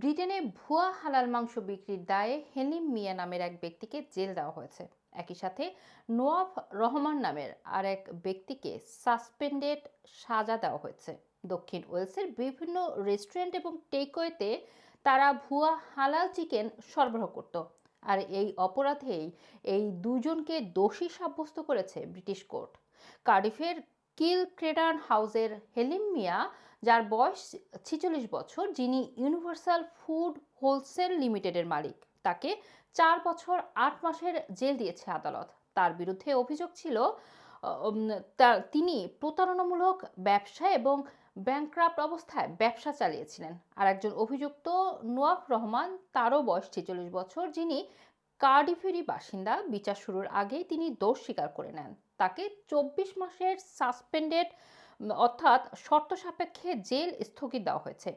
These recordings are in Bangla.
ব্রিটেনে ভুয়া হালাল মাংস বিক্রির দায়ে হেলিম মিয়া নামের এক ব্যক্তিকে জেল দেওয়া হয়েছে। একই সাথে নোয়াফ রহমান নামের আর এক ব্যক্তিকে সাসপেন্ডেড সাজা দেওয়া হয়েছে। দক্ষিণ ওয়েলসের বিভিন্ন রেস্টুরেন্ট এবং টেকওয়েতে তারা ভুয়া হালাল চিকেন সরবরাহ করত। আর এই অপরাধেই এই দুজনকে দোষী সাব্যস্ত করেছে ব্রিটিশ কোর্ট। কার্ডিফের কিল ক্রেডান হাউসের হেলিম মিয়া, যার বয়স ছিচল্লিশ বছর, যিনি ইউনিভার্সাল ফুড হোলসেল লিমিটেডের মালিক। তাকে চার বছর আট মাসের জেল দিয়েছে আদালত। তার বিরুদ্ধে অভিযোগ ছিল তিনি প্রতারণামূলক ব্যবসা এবং ব্যাংক্রাফ্ট অবস্থায় ব্যবসা চালিয়েছিলেন। আর একজন অভিযুক্ত নোয়াফ রহমান, তারও বয়স ছেচল্লিশ বছর, যিনি কার্ডিফেরই বাসিন্দা বিচার শুরুর আগে তিনি দোষ স্বীকার করে নেন। তাকে চব্বিশ মাসের সাসপেন্ডেড অর্থাৎ শর্ত সাপেক্ষে জেল স্থগিত দেওয়া হয়েছে।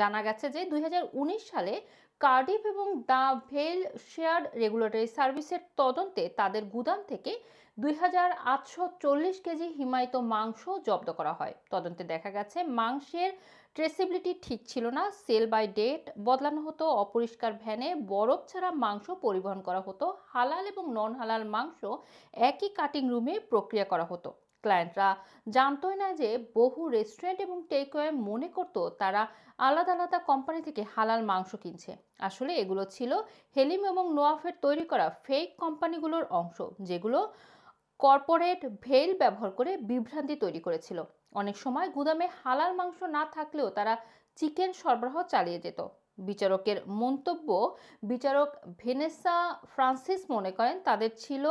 জানা গেছে যে দুই হাজার উনিশ সালে কার্ডিফ এবং দ্য ভেল শেয়ার্ড রেগুলেটরি সার্ভিসের তদন্তে তাদের গুদাম থেকে দুই হাজার আটশো চল্লিশ কেজি হিমায়িত মাংস জব্দ করা হয়। তদন্তে দেখা গেছে, মাংসের ট্রেসিবিলিটি ঠিক ছিল না, সেল বাই ডেট বদলানো হতো, অপরিষ্কার ভ্যানে বরফ ছাড়া মাংস পরিবহন করা হতো, হালাল এবং নন হালাল মাংস একই কাটিং রুমে প্রক্রিয়া করা হতো। ক্লায়েন্টরা জানতোই না যে বহু রেস্টুরেন্ট এবং টেকওয়ে মনে করতো তারা আলাদা আলাদা কোম্পানি থেকে হালাল মাংস কিনছে। আসলে এগুলো ছিল হেলিম এবং নোয়াফের তৈরি করা ফেক কোম্পানিগুলোর অংশ, যেগুলো কর্পোরেট ভেল ব্যবহার করে বিভ্রান্তি তৈরি করেছিল। অনেক সময় গুদামে হালাল মাংস না থাকলেও তারা চিকেন সরবরাহ চালিয়ে যেত। বিচারকের মন্তব্য, বিচারক ভেনেসা ফ্রান্সিস মনে করেন তাদের ছিল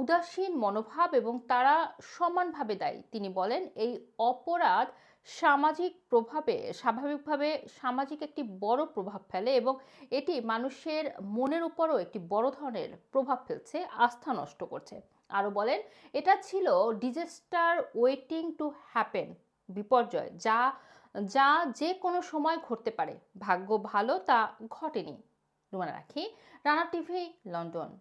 উদাসীন মনোভাব এবং তারা সমানভাবে দায়ী। তিনি বলেন, এই অপরাধ সামাজিক প্রভাবে, স্বাভাবিকভাবে সামাজিক একটি বড় প্রভাব ফেলে এবং এটি মানুষের মনের উপরও একটি বড় ধরনের প্রভাব ফেলছে, আস্থা নষ্ট করছে। আরও বলেন, এটা ছিল ডিজাস্টার ওয়েটিং টু হ্যাপেন, বিপর্যয়, যা যা যে কোনো সময় ঘটতে পারে। ভাগ্য ভালো তা ঘটেনি। রুমানা রাখি, রানা টিভি, লন্ডন।